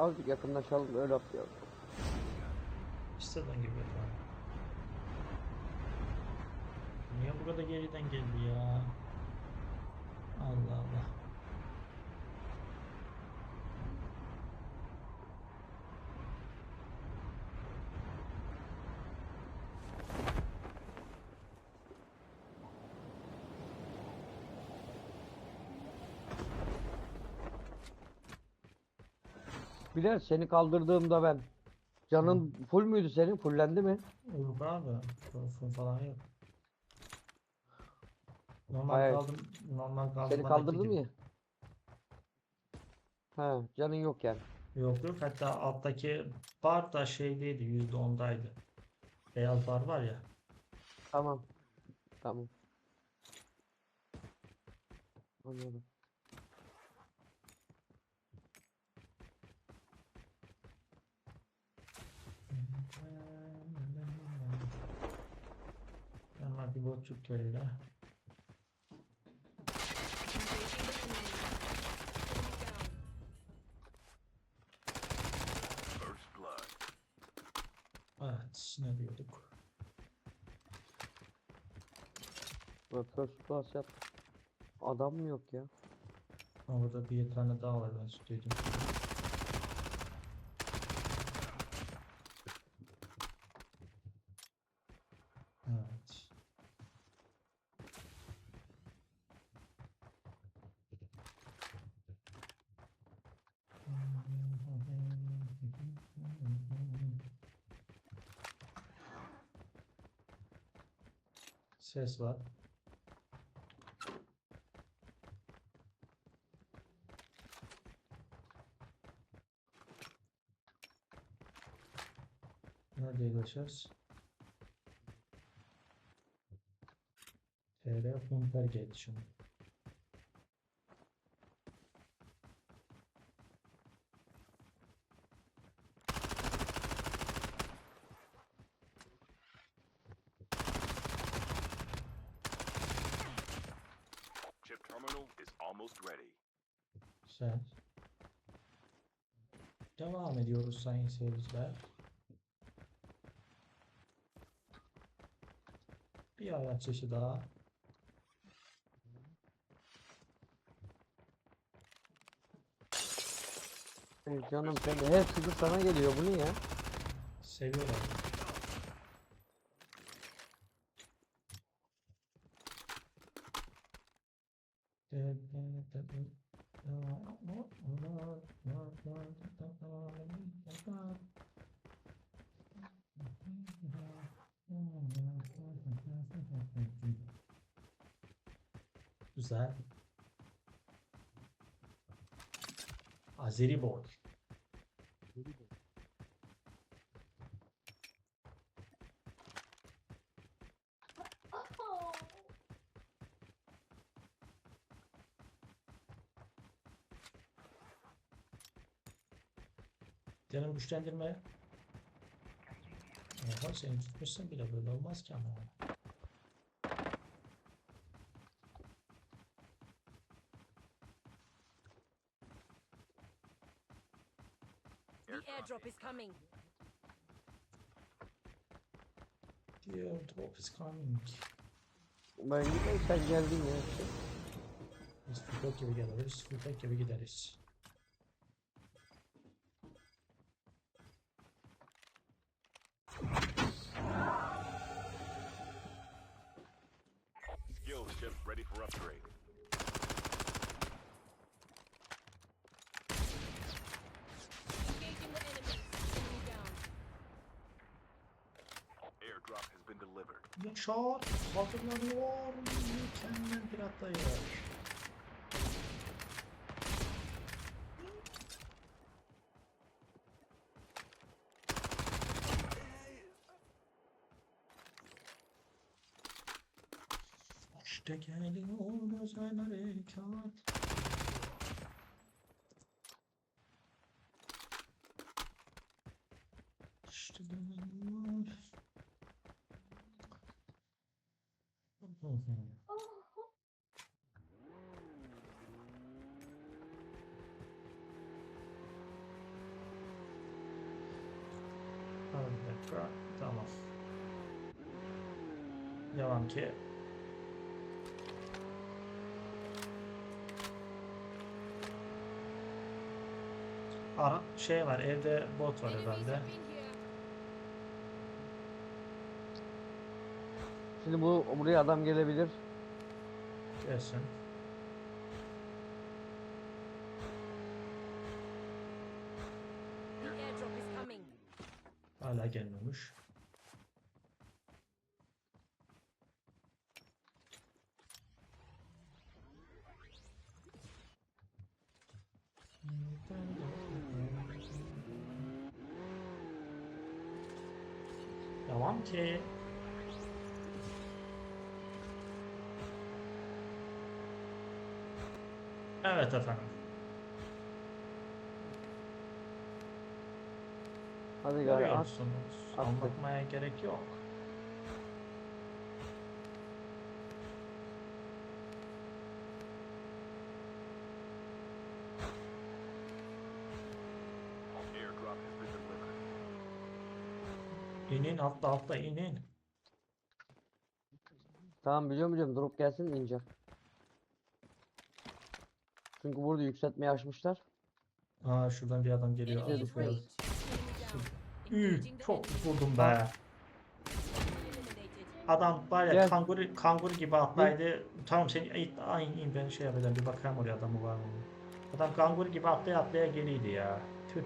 azıcık yakınlaşalım öyle atlayalım. İstediğin gibi yapalım. Niye burada geriden geldi ya? Allah Allah. Bilal seni kaldırdığımda ben. Canın full müydü senin? Fullendi mi? Yok abi. Telefon falan yok. Normal Hayır. kaldım. Normal kaldım. Seni kaldırdım ya. Ha, canın yok yani. Yok yok hatta alttaki bar da şeydeydi yüzde ondaydı. Beyaz bar var ya. Tamam. Tamam. Anladım. First blood. Evet ne diyorduk? Bak first class yap. Adam mı yok ya? Orada bir tane daha var ben duydum. Ses var. Nerede ulaşacağız? TR Funter geldi şimdi. Güzel. Devam ediyoruz sayın seyirciler. Bir araç çeşidi daha. Canım sen de de sana geliyor. Bu ne ya? Seviyorlar. Azeri boy. Canım güçlendirme. Oha seni tutmuşsun bile böyle olmaz ki ama. Airdrop is coming. Dear drop is coming. Ben gidelim sen geldin ya. Biz Fullback gibi geliriz, Fullback gibi gideriz. Skills chip ready for upgrade. Yaşar hazırlanıyor. Mükemmel bir atlayış. İşte geliyor özel harekat. İşte geliyor. Hı hı. Dakika. Tamam. Devam ki. Ara şey var evde bot var herhalde. Şimdi bu buraya adam gelebilir. Gelsin. Hala gelmemiş. Devam ki. Evet efendim. Hadi gari at. Görüyorsunuz. attık. Anlatmaya gerek yok. İnin atla atla inin. Tamam biliyorum biliyorum. Drop gelsin ineceğim. Çünkü burada yükseltmeyi açmışlar. Aa şuradan bir adam geliyor. Aldık Üh, çok vurdum be. Adam var ya Gel. kanguru kanguru gibi atlaydı. Tamam sen in, in, in ben şey yapacağım bir bakayım oraya adamı var mı? Adam kanguru gibi atlaya atlaya geliydi ya. Tüh.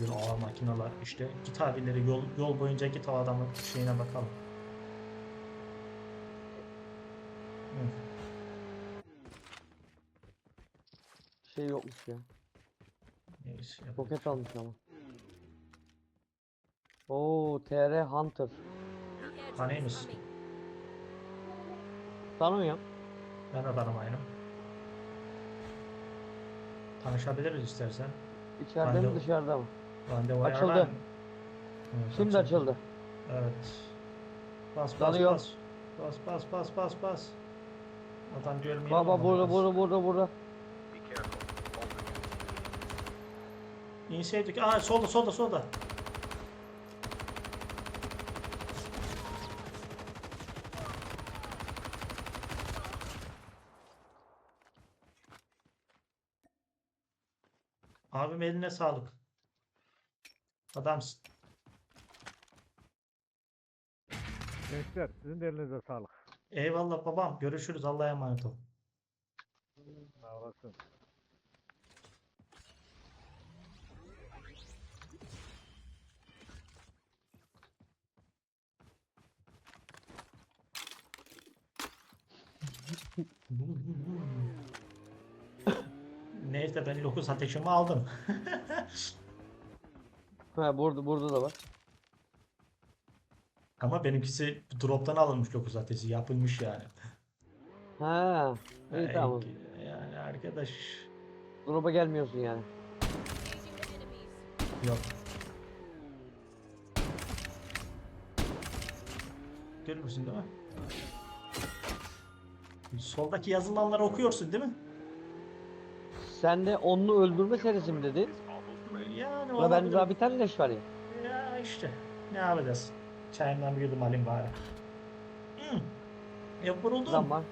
Bir ağır makineler işte git abileri yol yol boyunca git o adamın şeyine bakalım. Ya. Neyse. yapacak Roket şey almış ama. Oo TR Hunter. Tanıyor musun? Tanımıyorum. Ben de tanımayınım. Tanışabiliriz istersen. İçeride Randevu. mi dışarıda mı? Randevu Açıldı. ayarlar mı? Evet, Şimdi açıldı. Evet. Bas bas Tanıyor. bas. Bas bas bas bas bas. Adam görmeyelim. Baba ama burada bas. burada burada burada. İnseydik. Aa solda solda solda. Abim eline sağlık. Adamsın. Gençler sizin de elinize sağlık. Eyvallah babam. Görüşürüz. Allah'a emanet ol. Sağ olasın. Neyse ben lokus ateşimi aldım. Ha burada burada da var. Ama benimkisi drop'tan alınmış lokus ateşi. Yapılmış yani. Ha. İyi Yani- tamam. Yani arkadaş Drop'a gelmiyorsun yani. Yok. Görürsün değil mi? Soldaki yazılanları okuyorsun değil mi? Sen de onlu öldürme serisi mi dedin? Yani Ulan bende olabilir. daha bir tane leş var ya. Ya işte. Ne yapacağız? Çayımdan bir yudum alayım bari. Hmm. Ya vuruldum. Zaman.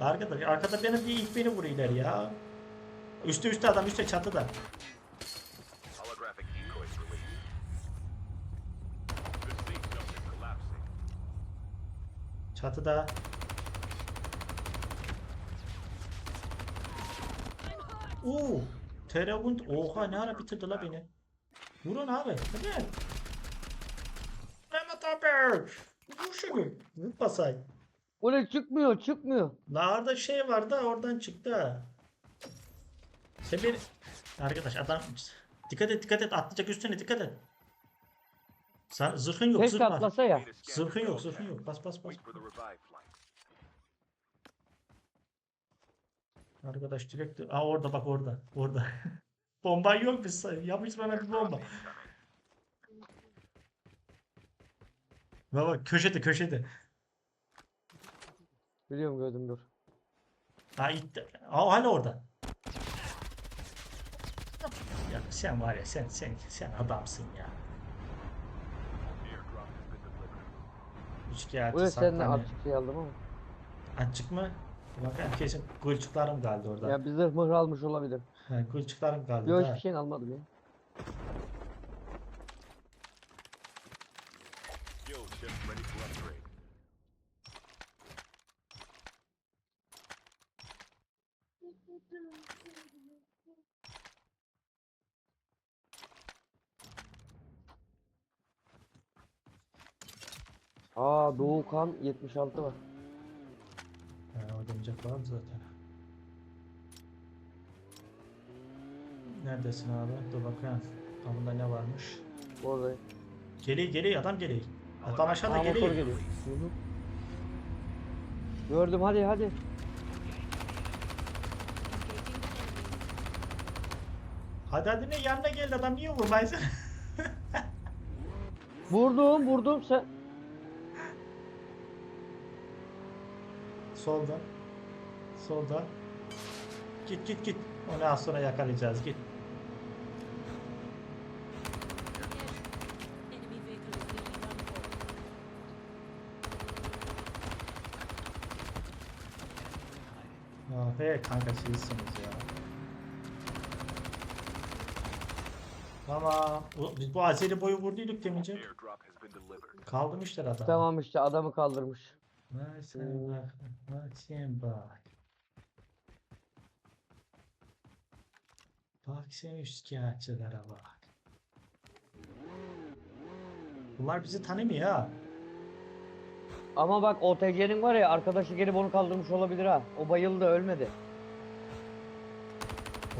Arkadaş, arkada benim bir ilk beni vuruyorlar ya. Üstte üstte adam üstte çatıda. Holographic Oo, Teravund. Oha ne ara bitirdi la beni. Vurun abi. Hadi. Mehmet abi. Vur şunu. Vur basay. Öyle çıkmıyor çıkmıyor. La orada şey var da oradan çıktı ha. Sen beni... Arkadaş adam... Dikkat et dikkat et atlayacak üstüne dikkat et. Sen zırhın yok Keşke zırh var. atlasa ya. Zırhın yok zırhın yok. Bas bas bas. Arkadaş direkt... Aa orada bak orada. Orada. bomba yok biz yapmış bana bir bomba. Baba köşede köşede. Biliyorum gördüm dur. Ha itti. Aa, hala orada. Ya sen var ya sen sen sen adamsın ya. Been delivered. Üçkağıtçı Buraya seninle saklanıyor. açık şey aldım ama. Açık mı? Bakayım kesin gülçüklerim kaldı orada. Ya bir zırh mıhır almış olabilir. Ha, gülçüklerim kaldı Yok hiçbir şeyini almadım ya. Aa Doğukan 76 var. Var zaten. Neredesin abi? Dur bakayım. Bunda ne varmış? Orada. Geliyor geliyor adam geliyor. Adam aşağıda Aa motor geliyor. geliyor. Gördüm hadi hadi. Hadi hadi ne yanına geldi adam niye vurmaysın? Vurdum vurdum sen. Solda. Solda. Git git git. Onu az sonra yakalayacağız git. For. Ah kanka sizsiniz ya. Tamam. Bu- Biz bu Azeri boyu vurduyduk delivered. Kaldırmışlar adamı. Tamam işte adamı kaldırmış. Vay sen bak. Bak sen üçkağıtçılara bak. Bunlar bizi tanımıyor ha. Ama bak OTC'nin var ya arkadaşı gelip onu kaldırmış olabilir ha. O bayıldı ölmedi.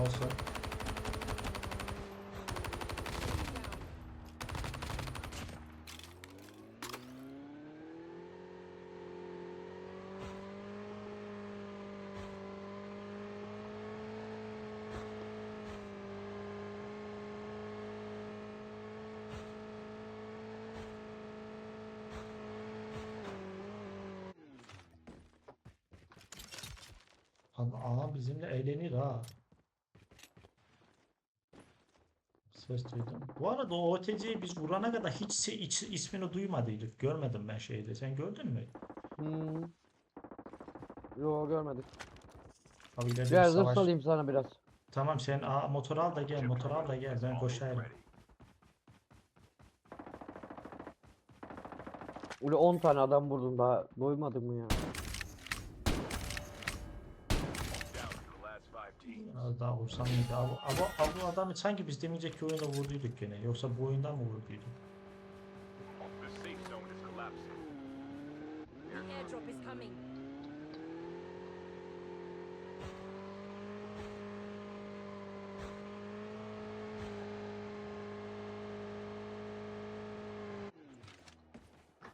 Olsun. Aha bizimle eğlenir ha. Ses duydum. Bu arada o OTC'yi biz vurana kadar hiç se- hiç ismini duymadıydık. Görmedim ben şeyde. Sen gördün mü? Hmm. Yo görmedik. Abi ileride bir Biraz zırh savaş. salayım sana biraz. Tamam sen aa, motor al da gel. Motor al da gel. Ben koşayım. Ready. Öyle 10 tane adam vurdum daha doymadın mı ya? Az daha vursam iyiydi. Abi, abi, abi bu adamı sanki biz demeyecek oyunda vurduyduk gene. Yoksa bu oyundan mı vurduyduk?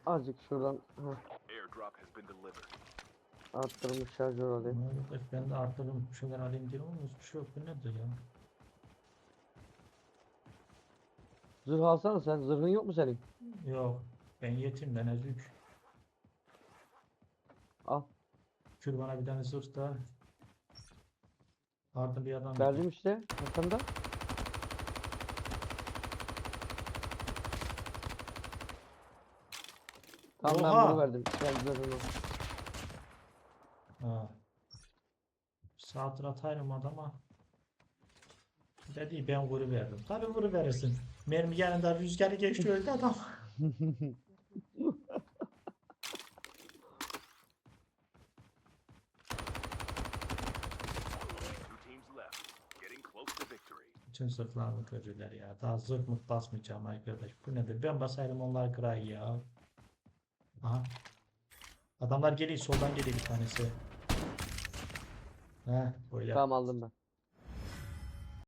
Azıcık şuradan heh, Airdrop has been delivered. Arttırmış şarjör alayım. Arkadaş ben de arttırdım. Bir şeyler alayım diye olmuyor. Bir şey yok. Bu nedir ya? Zırh alsana sen. Zırhın yok mu senin? Yok. Ben yetimden ezük. Al. Kür bana bir tane zırh da. Ardında bir adam. Verdim işte. Arkanda. Tamam ben Oha! bunu verdim. Sen zırhını. Ha. Saattir atayım adama. Dedi ben vuru verdim. Tabi vuru verirsin. Mermi yanında rüzgarı geçti öldü adam. Bütün zırhlarımı kırdılar ya. Daha zırh mı basmayacağım arkadaş. Bu nedir? Ben basayım onlar kıray ya. Aha. Adamlar geliyor. Soldan geliyor bir tanesi. Heh böyle. Tamam aldım ben.